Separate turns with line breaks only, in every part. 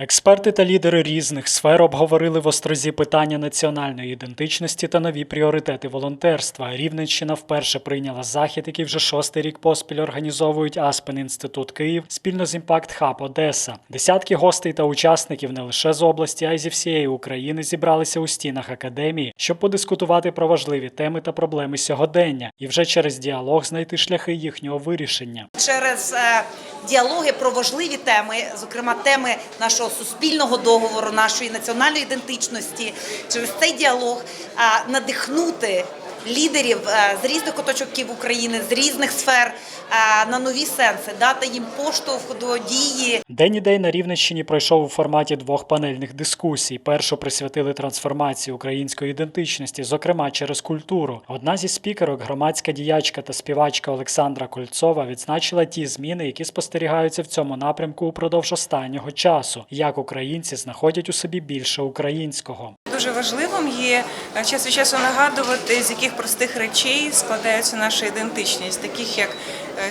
Експерти та лідери різних сфер обговорили в острозі питання національної ідентичності та нові пріоритети волонтерства. Рівненщина вперше прийняла захід, який вже шостий рік поспіль організовують Аспен Інститут Київ спільно з Імпакт Хаб Одеса. Десятки гостей та учасників не лише з області, а й зі всієї України зібралися у стінах академії, щоб подискутувати про важливі теми та проблеми сьогодення, і вже через діалог знайти шляхи їхнього вирішення.
через е, діалоги про важливі теми, зокрема теми нашого суспільного договору, нашої національної ідентичності, через цей діалог надихнути лідерів е, з різних куточків України, з різних сфер е, на нові сенси, дати їм поштовх до дії.
День ідей на Рівненщині пройшов у форматі двох панельних дискусій. Першу присвятили трансформації української ідентичності, зокрема через культуру. Одна зі спікерок, громадська діячка та співачка Олександра Кольцова, відзначила ті зміни, які спостерігаються в цьому напрямку упродовж останнього часу, як українці знаходять у собі більше українського.
Дуже важливим є е, час від часу нагадувати, з яких простих речей складається наша ідентичність, таких як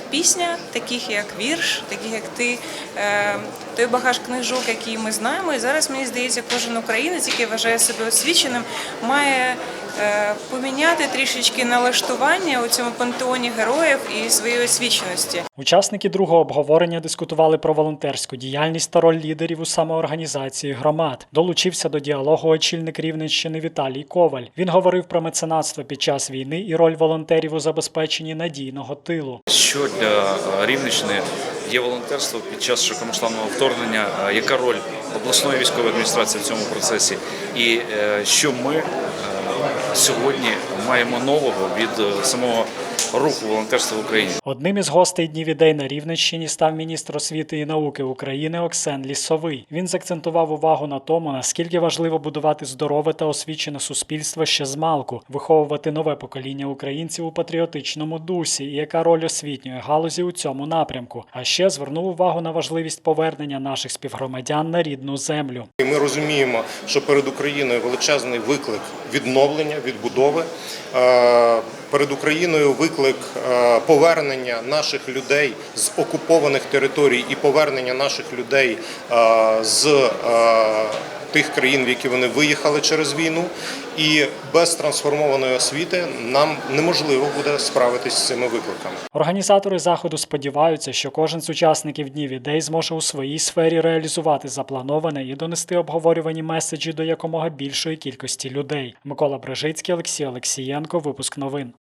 пісня, таких як вірш, таких як ти, е, той багаж книжок, який ми знаємо. І зараз мені здається, кожен українець, який вважає себе освіченим, має е, поміняти трішечки налаштування у цьому пантеоні героїв і своєї освіченості.
Учасники другого обговорення дискутували про волонтерську діяльність та роль лідерів у самоорганізації громад. Долучився до діалогу очільник Рівненщини Віталій Коваль. Він говорив про меценатство під час війни і роль волонтерів у забезпеченні надійного тилу.
Що для е, Рівненщини є волонтерство під час широкомасштабного вторгнення? Е, Яка роль обласної військової адміністрації в цьому процесі? І е, що ми сьогодні маємо нового від е, самого руху волонтерства в Україні?
Одним із гостей днів ідей на Рівненщині став міністр освіти і науки України Оксен Лісовий. Він закцентував увагу на тому, наскільки важливо будувати здорове та освічене суспільство ще з малку, виховувати нове покоління українців у патріотичному дусі, і яка роль освітньої галузі у цьому напрямку. А ще звернув увагу на важливість повернення наших співгромадян на рідну землю.
Ми розуміємо, що перед Україною величезний виклик відновлення, відбудови. Е, Перед Україною виклик е, повернення наших людей з окупованих територій і повернення наших людей е, з тих країн, в які вони виїхали через війну. І без трансформованої освіти нам неможливо буде справитись з цими викликами.
Організатори заходу сподіваються, що кожен з учасників днів ідей зможе у своїй сфері реалізувати заплановане і донести обговорювані меседжі до якомога більшої кількості людей. Микола Брежицький, Олексій Олексієнко. Випуск новин.